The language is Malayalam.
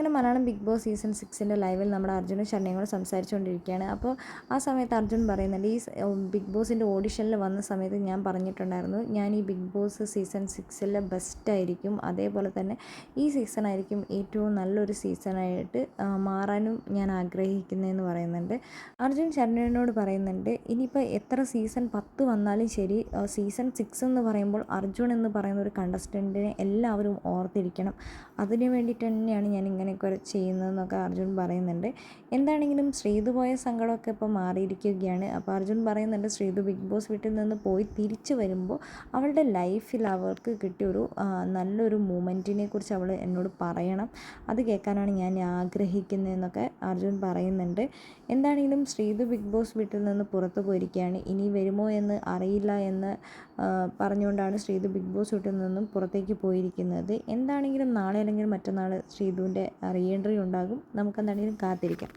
അങ്ങനെ മലയാളം ബിഗ് ബോസ് സീസൺ സിക്സിന്റെ ലൈവിൽ നമ്മുടെ അർജുനും ശരണയും കൂടെ സംസാരിച്ചുകൊണ്ടിരിക്കുകയാണ്. അപ്പോൾ ആ സമയത്ത് അർജുൻ പറയുന്നുണ്ട് ഈ ബിഗ് ബോസിന്റെ ഓഡിഷനിൽ വന്ന സമയത്ത് ഞാൻ പറഞ്ഞിട്ടുണ്ടായിരുന്നു ഞാൻ ഈ ബിഗ് ബോസ് സീസൺ സിക്സിലെ ബെസ്റ്റ് ആയിരിക്കും. അതേപോലെ തന്നെ ഈ സീസൺ ആയിരിക്കും ഏറ്റവും നല്ലൊരു സീസണായിട്ട് മാറാനും ഞാൻ ആഗ്രഹിക്കുന്നതെന്ന് പറയുന്നുണ്ട്. അർജുൻ ശരണനോട് പറയുന്നുണ്ട് ഇനിയിപ്പോൾ എത്ര സീസൺ പത്ത് വന്നാലും ശരി സീസൺ സിക്സ് എന്ന് പറയുമ്പോൾ അർജുൻ എന്ന് പറയുന്ന ഒരു കണ്ടസ്റ്റന്റിനെ എല്ലാവരും ഓർത്തിരിക്കണം. അതിനു വേണ്ടിയിട്ട് തന്നെയാണ് ഞാൻ ഇങ്ങനെയൊക്കെ ചെയ്യുന്നതെന്നൊക്കെ അർജുൻ പറയുന്നുണ്ട്. എന്താണെങ്കിലും ശ്രീതു പോയ സങ്കടമൊക്കെ ഇപ്പോൾ മാറിയിരിക്കുകയാണ്. അപ്പോൾ അർജുൻ പറയുന്നുണ്ട് ശ്രീതു ബിഗ് ബോസ് വീട്ടിൽ നിന്ന് പോയി തിരിച്ചു വരുമ്പോൾ അവളുടെ ലൈഫിൽ അവൾക്ക് കിട്ടിയൊരു നല്ലൊരു മൂമെന്റിനെ കുറിച്ച് അവൾ എന്നോട് പറയണം. അത് കേൾക്കാനാണ് ഞാൻ ആഗ്രഹിക്കുന്നതെന്നൊക്കെ അർജുൻ പറയുന്നുണ്ട്. എന്താണെങ്കിലും ശ്രീതു ബിഗ് ബോസ് വീട്ടിൽ നിന്ന് പുറത്തു പോയിരിക്കുകയാണ്. ഇനി വരുമോ എന്ന് അറിയില്ല എന്ന് പറഞ്ഞുകൊണ്ടാണ് ശ്രീതു ബിഗ് ബോസ് വീട്ടിൽ നിന്നും പുറത്തേക്ക് പോയിരിക്കുന്നത്. എന്താണെങ്കിലും നാളെ അല്ലെങ്കിൽ മറ്റന്നാൾ ശ്രീതുവിന്റെ റീ എൻട്രി ഉണ്ടാകും കാത്തിരിക്കാം.